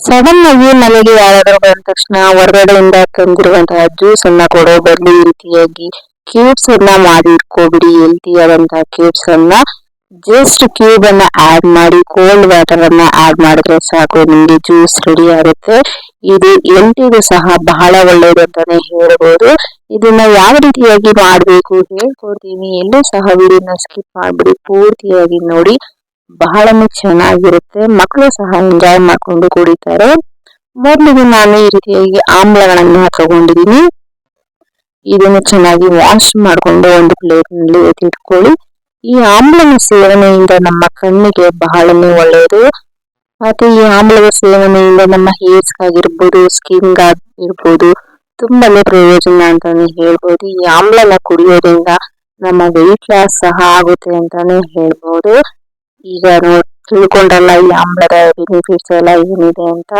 Sudden ಆಗಿ ಮನೆಗೆ ಯಾರಾದ್ರೂ ಬಂದ ತಕ್ಷಣ ಹೊರಗಡೆಯಿಂದ ತಂದಿರುವಂತಹ ಜ್ಯೂಸ್ ಅನ್ನ ಕೊಡೋ ಬದಲು ಈ ರೀತಿಯಾಗಿ ಕ್ಯೂಬ್ಸ್ ಅನ್ನ ಮಾಡಿ ಇಟ್ಕೋಬಿಡಿ ಹೆಲ್ತಿ ಆದಂತಹ ಕ್ಯೂಬ್ಸ್ ಅನ್ನ ಜಸ್ಟ್ ಕ್ಯೂಬ್ ಅನ್ನ ಆಡ್ ಮಾಡಿ ಕೋಲ್ಡ್ ವಾಟರ್ ಅನ್ನ ಆಡ್ ಮಾಡಿದ್ರೆ ಸಾಕು, ನಿಮ್ಗೆ ಜ್ಯೂಸ್ ರೆಡಿ ಆಗುತ್ತೆ. ಇದು ಹೆಲ್ತಿಗೂ ಸಹ ಬಹಳ ಒಳ್ಳೇದು ಅಂತಾನೆ ಹೇಳ್ಬೋದು. ಇದನ್ನ ಯಾವ ರೀತಿಯಾಗಿ ಮಾಡಬೇಕು ಹೇಳ್ಕೊಡ್ತೀನಿ. ಎಲ್ಲೂ ಸಹ ವಿಡಿಯೋನ ಸ್ಕಿಪ್ ಮಾಡ್ಬಿಡಿ, ಪೂರ್ತಿಯಾಗಿ ನೋಡಿ. ಬಹಳನೇ ಚೆನ್ನಾಗಿರುತ್ತೆ. ಮಕ್ಕಳು ಸಹ ಎಂಜಾಯ್ ಮಾಡ್ಕೊಂಡು ಕುಡಿತಾರೆ. ಮೊದಲಿಗೆ ನಾನು ಈ ರೀತಿಯಾಗಿ ಆಮ್ಲಗಳನ್ನು ತಗೊಂಡಿದ್ದೀನಿ. ಇದನ್ನು ಚೆನ್ನಾಗಿ ವಾಶ್ ಮಾಡಿಕೊಂಡು ಒಂದು ಪ್ಲೇಟ್ನಲ್ಲಿ ಎತ್ತಿಟ್ಕೊಳ್ಳಿ ಈ ಆಮ್ಲನ ಸೇವನೆಯಿಂದ ನಮ್ಮ ಕಣ್ಣಿಗೆ ಬಹಳನೇ ಒಳ್ಳೆಯದು. ಮತ್ತೆ ಈ ಆಮ್ಲದ ಸೇವನೆಯಿಂದ ನಮ್ಮ ಹೇರ್ಸ್ ಆಗಿರ್ಬೋದು ಸ್ಕಿನ್ ಆಗಿರ್ಬೋದು ತುಂಬಾನೇ ಪ್ರಯೋಜನ ಅಂತಾನೆ ಹೇಳ್ಬೋದು. ಈ ಆಮ್ಲನ ಕುಡಿಯೋದ್ರಿಂದ ನಮ್ಮ ವೆಯ್ಟ್ ಲಾಸ್ ಸಹ ಆಗುತ್ತೆ ಅಂತಾನೆ ಹೇಳ್ಬೋದು. ಈಗ ನೋಡ್ ತಿಳ್ಕೊಂಡ್ರಲ್ಲ ಈ ಆಮ್ಲದ ಬೆನಿಫಿಟ್ಸ್ ಎಲ್ಲ ಏನಿದೆ ಅಂತ.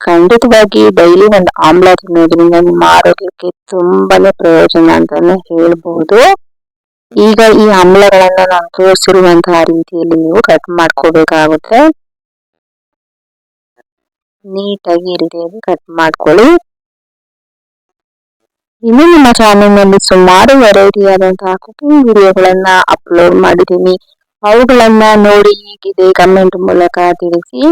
ಖಂಡಿತವಾಗಿ ಡೈಲಿ ಒಂದು ಆಮ್ಲ ತಿನ್ನೋದ್ರಿಂದ ನಿಮ್ಮ ಆರೋಗ್ಯಕ್ಕೆ ತುಂಬಾನೇ ಪ್ರಯೋಜನ ಅಂತಾನೆ ಹೇಳ್ಬಹುದು ಈಗ ಈ ಆಮ್ಲಗಳನ್ನ ನಾನು ತೋರಿಸಿರುವಂತಹ ರೀತಿಯಲ್ಲಿ ನೀವು ಕಟ್ ಮಾಡ್ಕೋಬೇಕಾಗುತ್ತೆ. ನೀಟಾಗಿ ಈ ಕಟ್ ಮಾಡ್ಕೊಳ್ಳಿ. ಇನ್ನು ನಮ್ಮ ಚಾನೆಲ್ನಲ್ಲಿ ಸುಮಾರು ವೆರೈಟಿ ಆದಂತಹ ಕುಕಿಂಗ್ ವಿಡಿಯೋಗಳನ್ನ ಅಪ್ಲೋಡ್ ಮಾಡಿದ್ದೀನಿ. ಅವುಗಳನ್ನ ನೋಡಿ ಹೇಗಿದೆ ಕಮೆಂಟ್ ಮೂಲಕ ತಿಳಿಸಿ.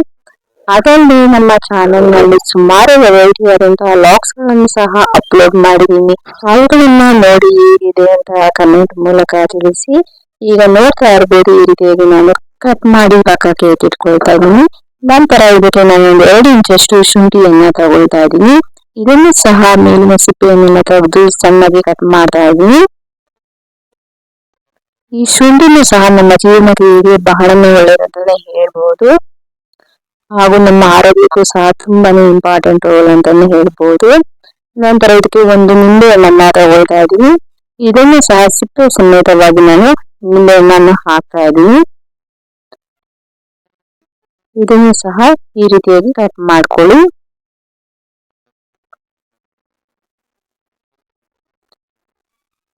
ಅದಲ್ಲದೆ ನಮ್ಮ ಚಾನೆಲ್ನಲ್ಲಿ ಸುಮಾರು ವೆರೈಟಿ ಆದಂತಹ ಲಾಕ್ಸ್ಗಳನ್ನು ಸಹ ಅಪ್ಲೋಡ್ ಮಾಡಿದ್ದೀನಿ. ಅವುಗಳನ್ನ ನೋಡಿ ಹೇಗಿದೆ ಅಂತ ಕಮೆಂಟ್ ಮೂಲಕ ತಿಳಿಸಿ. ಈಗ ನೋಡ್ತಾ ಇರ್ಬೋದು ಈ ರೀತಿಯಾಗಿ ನಾನು ಕಟ್ ಮಾಡಿ ಪಕ್ಕಕ್ಕೆ ಎತ್ತಿಟ್ಕೊಳ್ತಾ ಇದ್ದೀನಿ. ನಂತರ ಇದಕ್ಕೆ ನಾನು ಒಂದು ಎರಡು ಇಂಚಷ್ಟು ಶುಂಠಿಯನ್ನ ತಗೊಳ್ತಾ ಇದ್ದೀನಿ. ಇದನ್ನು ಸಹ ಮೇಲಿನ ಸಿಪ್ಪೆಯನ್ನೆಲ್ಲ ತೆಗೆದು ಸಣ್ಣಗೆ ಕಟ್ ಮಾಡ್ತಾ ಇದ್ದೀನಿ. ಈ ಶುಂಠಿನೂ ಸಹ ನಮ್ಮ ಜೀರ್ಣಕ್ರಿಯೆಗೆ ಬಹಳನೇ ಒಳ್ಳೆಯದಂತಾನೆ ಹೇಳ್ಬೋದು. ಹಾಗೂ ನಮ್ಮ ಆರೋಗ್ಯಕ್ಕೂ ಸಹ ತುಂಬಾನೇ ಇಂಪಾರ್ಟೆಂಟ್ ರೋಲ್ ಅಂತಾನೆ ಹೇಳ್ಬೋದು. ನಂತರ ಇದಕ್ಕೆ ಒಂದು ನಿಂಬೆಹಣ್ಣನ್ನ ತಗೊಳ್ತಾ ಇದ್ದೀನಿ. ಇದನ್ನು ಸಹ ಸಿಪ್ಪೆ ಸಮೇತವಾಗಿ ನಾನು ನಿಂಬೆಹಣ್ಣನ್ನು ಹಾಕ್ತಾ ಇದ್ದೀನಿ. ಇದನ್ನು ಸಹ ಈ ರೀತಿಯಾಗಿ ಕಟ್ ಮಾಡ್ಕೊಳ್ಳಿ.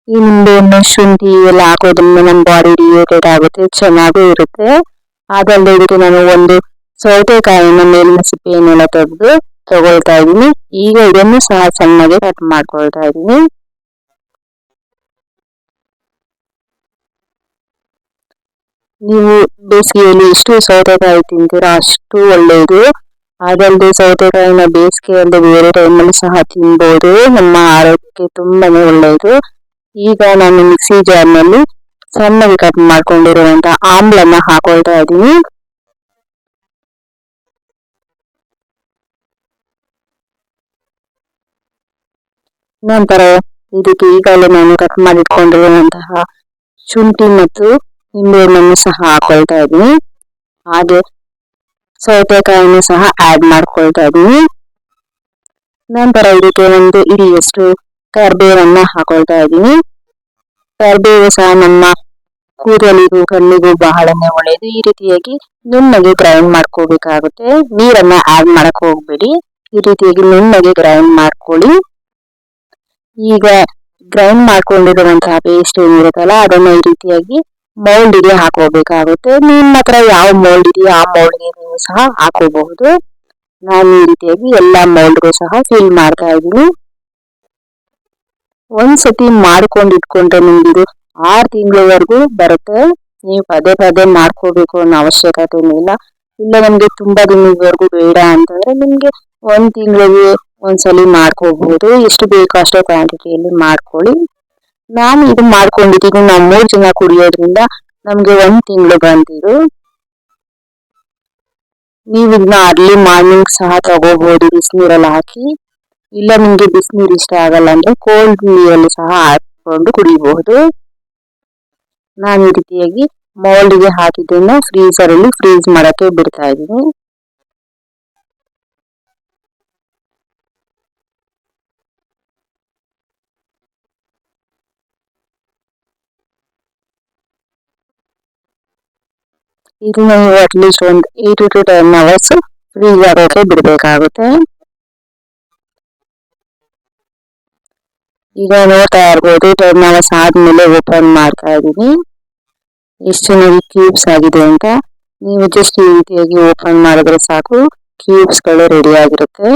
ಈ ನಿಂಬೆಹಣ್ಣು ಶುಂಠಿ ಎಲ್ಲ ಹಾಕೋದ್ರಿಂದ ನಮ್ಮ ಬಾಡಿ ಡಿಹೈಡ್ರೇಟ್ ಆಗುತ್ತೆ, ಚೆನ್ನಾಗೂ ಇರುತ್ತೆ. ಅದಲ್ಲದೆ ನಾನು ಒಂದು ಸೌತೆಕಾಯಿನ ಮೇಲಿನ ಸಿಪ್ಪೆಯನ್ನೆಲ್ಲ ತೆಗೆದು ತಗೊಳ್ತಾ ಇದ್ದೀನಿ. ಈಗ ಇದನ್ನು ಸಹ ಸಣ್ಣಗೆ ಕಟ್ ಮಾಡ್ಕೊಳ್ತಾ ಇದ್ದೀನಿ. ನೀವು ಬೇಸಿಗೆಯಲ್ಲಿ ಎಷ್ಟು ಸೌತೆಕಾಯಿ ತಿಂತೀರಾ ಅಷ್ಟು ಒಳ್ಳೆಯದು ಅದಲ್ಲದೆ ಸೌತೆಕಾಯಿನ ಬೇಸಿಗೆಯಲ್ಲಿ ಬೇರೆ ಟೈಮಲ್ಲಿ ಸಹ ತಿನ್ಬೋದು. ನಮ್ಮ ಆರೋಗ್ಯಕ್ಕೆ ತುಂಬಾನೇ ಒಳ್ಳೆಯದು ಈಗ ನಾನು ಮಿಕ್ಸಿ ಜಾರ್ನಲ್ಲಿ ಸಣ್ಣಗೆ ಕಟ್ ಮಾಡ್ಕೊಂಡಿರುವಂತ ಆಮ್ಲನ್ನ ಹಾಕೊಳ್ತಾ ಇದ್ದೀನಿ. ನಂತರ ಇದಕ್ಕೆ ಈಗಲೇ ನಾನು ಕಟ್ ಮಾಡಿಟ್ಕೊಂಡಿರುವಂತಹ ಶುಂಠಿ ಮತ್ತು ನಿಂಬೆಹಣ್ಣನ್ನು ಸಹ ಹಾಕೊಳ್ತಾ ಇದ್ದೀನಿ. ಹಾಗೆ ಸೌತೆಕಾಯಿಯನ್ನು ಸಹ ಆಡ್ ಮಾಡ್ಕೊಳ್ತಾ ಇದ್ದೀನಿ. ನಂತರ ಇದಕ್ಕೆ ಒಂದು ಇಡಿಯಷ್ಟು ಕರ್ಬೇವನ್ನ ಹಾಕೊಳ್ತಾ ಇದ್ದೀನಿ. ಕರ್ಬೇವು ಸಹ ನಮ್ಮ ಕೂದಲಿಗೂ ಕಣ್ಣಿಗೂ ಬಹಳನೇ ಒಳ್ಳೆಯದು ಈ ರೀತಿಯಾಗಿ ನುಣ್ಣಗೆ ಗ್ರೈಂಡ್ ಮಾಡ್ಕೋಬೇಕಾಗುತ್ತೆ. ನೀರನ್ನ ಆಡ್ ಮಾಡಕ್ ಹೋಗ್ಬೇಡಿ. ಈ ರೀತಿಯಾಗಿ ನುಣ್ಣಗೆ ಗ್ರೈಂಡ್ ಮಾಡ್ಕೊಳ್ಳಿ. ಈಗ ಗ್ರೈಂಡ್ ಮಾಡ್ಕೊಂಡಿರುವಂತಹ ಪೇಸ್ಟ್ ಏನಿರುತ್ತಲ್ಲ, ಅದನ್ನ ಈ ರೀತಿಯಾಗಿ ಮೌಲ್ಡಿಗೆ ಹಾಕೋಬೇಕಾಗುತ್ತೆ. ನಿಮ್ಮ ಹತ್ರ ಯಾವ ಮೌಲ್ಡ್ ಇದೆಯೋ ಆ ಮೌಲ್ಡ್ಗೆ ನೀವು ಸಹ ಹಾಕೋಬಹುದು. ನಾನು ಈ ರೀತಿಯಾಗಿ ಎಲ್ಲಾ ಮೌಲ್ಡ್ಗೂ ಸಹ ಫಿಲ್ ಮಾಡ್ತಾ ಇದ್ದೀನಿ. ಒಂದ್ಸತಿ ಮಾಡ್ಕೊಂಡು ಇಟ್ಕೊಂಡ್ರೆ ನಿಮ್ಗೆ ಇದು ಆರು ತಿಂಗಳವರೆಗೂ ಬರುತ್ತೆ. ನೀವು ಪದೇ ಪದೇ ಮಾಡ್ಕೋಬೇಕು ಅನ್ನೋ ಅವಶ್ಯಕತೆ ಇಲ್ಲ. ಇಲ್ಲ ನಮ್ಗೆ ತುಂಬಾ ದಿನದವರೆಗೂ ಬೇಡ ಅಂತಂದ್ರೆ ನಿಮ್ಗೆ ಒಂದ್ ತಿಂಗಳಿಗೆ ಒಂದ್ಸಲಿ ಮಾಡ್ಕೋಬಹುದು ಎಷ್ಟು ಬೇಕೋ ಅಷ್ಟೇ ಕ್ವಾಂಟಿಟಿಯಲ್ಲಿ ಮಾಡ್ಕೊಳ್ಳಿ. ನಾನು ಇದು ಮಾಡ್ಕೊಂಡಿದ್ದೀನಿ. ನಾವು ಮೂರ್ ಜನ ಕುಡಿಯೋದ್ರಿಂದ ನಮ್ಗೆ ಒಂದ್ ತಿಂಗಳು ಬಂದಿರು ನೀವು ಇದನ್ನ ಅರ್ಲಿ ಮಾರ್ನಿಂಗ್ ಸಹ ತಗೋಬಹುದು ಬಿಸಿನೀರಲ್ಲಿ ಹಾಕಿ. ಇಲ್ಲ ನಿಮಗೆ ಬಿಸಿನೀರು ಇಷ್ಟ ಆಗಲ್ಲ ಅಂದ್ರೆ ಕೋಲ್ಡ್ ನೀರಲ್ಲಿ ಸಹ ಹಾಕೊಂಡು ಕುಡಿಯಬಹುದು ನಾನು ಈ ರೀತಿಯಾಗಿ ಮೌಲ್ಡ್ಗೆ ಹಾಕಿದ್ದನ್ನ ಫ್ರೀಜರ್ ಅಲ್ಲಿ ಫ್ರೀಸ್ ಮಾಡಕ್ಕೆ ಬಿಡ್ತಾ ಇದ್ದೀನಿ. ಇದು ನಾವು ಅಟ್ಲೀಸ್ಟ್ ಒಂದು eight to ten hours freeze ಆಗೋಕೆ ಬಿಡ್ಬೇಕಾಗುತ್ತೆ. ಈಗ ನೋಡ್ತಾ ಇರ್ಬೋದು ಟೈಮ್ ಅವರ್ಸ್ ಆದ್ಮೇಲೆ ಓಪನ್ ಮಾಡ್ತಾ ಇದ್ದೀನಿ. ಎಷ್ಟು ಚೆನ್ನಾಗಿ ಕ್ಯೂಬ್ಸ್ ಆಗಿದೆ ಅಂತ. ನೀವು ಜಸ್ಟ್ ಈ ರೀತಿಯಾಗಿ ಓಪನ್ ಮಾಡಿದ್ರೆ ಸಾಕು ಕ್ಯೂಬ್ಸ್ಗಳು ರೆಡಿ ಆಗಿರುತ್ತೆ.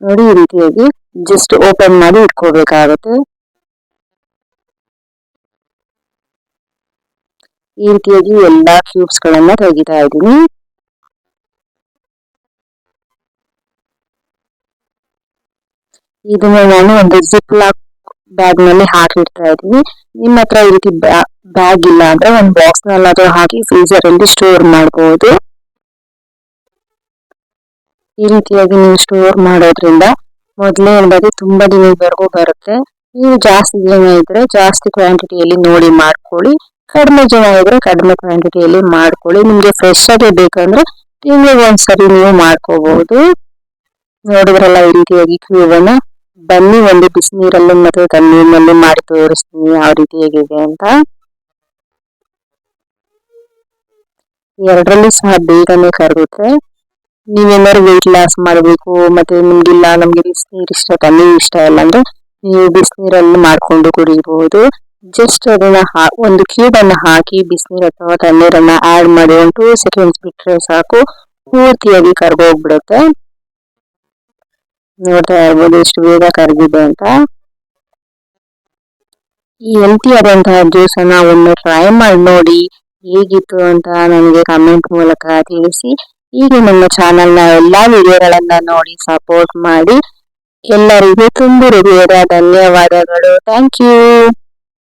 ನೋಡಿ, ಈ ರೀತಿಯಾಗಿ ಜಸ್ಟ್ ಓಪನ್ ಮಾಡಿ ಇಟ್ಕೋಬೇಕಾಗುತ್ತೆ. ಈ ರೀತಿಯಾಗಿ ಎಲ್ಲಾ ಕ್ಯೂಬ್ಸ್ ಗಳನ್ನ ತೆಗಿತಾ ಇದ್ದೀನಿ. ಇದನ್ನ ನಾನು ಒಂದು ಜಿಪ್ ಲಾಕ್ ಬ್ಯಾಗ್ನಲ್ಲಿ ಹಾಕಿಡ್ತಾ ಇದ್ದೀನಿ. ನಿಮ್ಮ ಹತ್ರ ಈ ರೀತಿ ಬ್ಯಾಗ್ ಇಲ್ಲ ಅಂದ್ರೆ ಒಂದು ಬಾಕ್ಸ್ ನಲ್ಲಾದ್ರೂ ಹಾಕಿ ಫ್ರೀಜರ್ ಅಲ್ಲಿ ಸ್ಟೋರ್ ಮಾಡಬಹುದು ಈ ರೀತಿಯಾಗಿ ನೀವು ಸ್ಟೋರ್ ಮಾಡೋದ್ರಿಂದ ಮೊದಲನೇದಾಗಿ ತುಂಬಾ ದಿನದವರೆಗೂ ಬರುತ್ತೆ. ನೀವು ಜಾಸ್ತಿ ಜನ ಇದ್ರೆ ಜಾಸ್ತಿ ಕ್ವಾಂಟಿಟಿಯಲ್ಲಿ ನೋಡಿ ಮಾಡ್ಕೊಳ್ಳಿ. ಕಡಿಮೆ ಜನ ಇದ್ರೆ ಕಡಿಮೆ ಕ್ವಾಂಟಿಟಿಯಲ್ಲಿ ಮಾಡ್ಕೊಳ್ಳಿ. ನಿಮ್ಗೆ ಫ್ರೆಶ್ ಆಗಿ ಬೇಕಂದ್ರೆ ತಿಂಗಳಿಗೆ ಒಂದ್ಸರಿ ನೀವು ಮಾಡ್ಕೋಬಹುದು ನೋಡಿದ್ರಲ್ಲ ಈ ರೀತಿಯಾಗಿ ಕ್ಯೂಬನ್ನ ಬನ್ನಿ, ಒಂದು ಬಿಸಿನೀರಲ್ಲಿ ಮತ್ತು ತಣ್ಣೀರಿನಲ್ಲಿ ಮಾಡಿ ತೋರಿಸ್ತೀನಿ ಯಾವ ರೀತಿ ಹೇಗಿದೆ ಅಂತ. ಎರಡರಲ್ಲೂ ಸಹ ಬೇಗನೆ ಕರಗುತ್ತೆ. ನೀವೇನಾದ್ರು ವೆಯ್ಟ್ ಲಾಸ್ ಮಾಡಬೇಕು, ಮತ್ತೆ ನಿಮ್ಗಿಲ್ಲ, ನಮ್ಗೆ ಬಿಸಿನೀರು ಇಷ್ಟ, ತಣ್ಣೀರು ಇಷ್ಟ ಇಲ್ಲ ಅಂದ್ರೆ ನೀವು ಬಿಸಿನೀರಲ್ಲಿ ಮಾಡ್ಕೊಂಡು ಕುಡಿಬಹುದು ಜಸ್ಟ್ ಅದನ್ನ ಒಂದು ಕ್ಯೂಬ್ ಹಾಕಿ ಬಿಸಿನೀರು ಅಥವಾ ತಣ್ಣೀರನ್ನ ಆಡ್ ಮಾಡಿ, ಒಂದು ಟೂ ಸೆಕೆಂಡ್ಸ್ ಬಿಟ್ರೆ ಸಾಕು. ಪೂರ್ತಿಯಾಗಿ ಕರ್ಗೋಗ್ಬಿಡುತ್ತೆ ನೋಡ್ತಾ ಇರ್ಬೋದು ಎಷ್ಟು ಬೇಗ ಕರಗಿದೆ ಅಂತ. ಈ ಹೆಲ್ತಿ ಆದಂತಹ ಜ್ಯೂಸ್ ಅನ್ನ ಒಮ್ಮೆ ಟ್ರೈ ಮಾಡಿ ನೋಡಿ ಹೇಗಿತ್ತು ಅಂತ ನನಗೆ ಕಮೆಂಟ್ ಮೂಲಕ ತಿಳಿಸಿ. ಈಗ ನಮ್ಮ ಚಾನೆಲ್ನ ಎಲ್ಲಾ ವಿಡಿಯೋಗಳನ್ನ ನೋಡಿ ಸಪೋರ್ಟ್ ಮಾಡಿ. ಎಲ್ಲರಿಗೂ ತುಂಬು ಹೃದಯದ ಧನ್ಯವಾದಗಳು. Thank you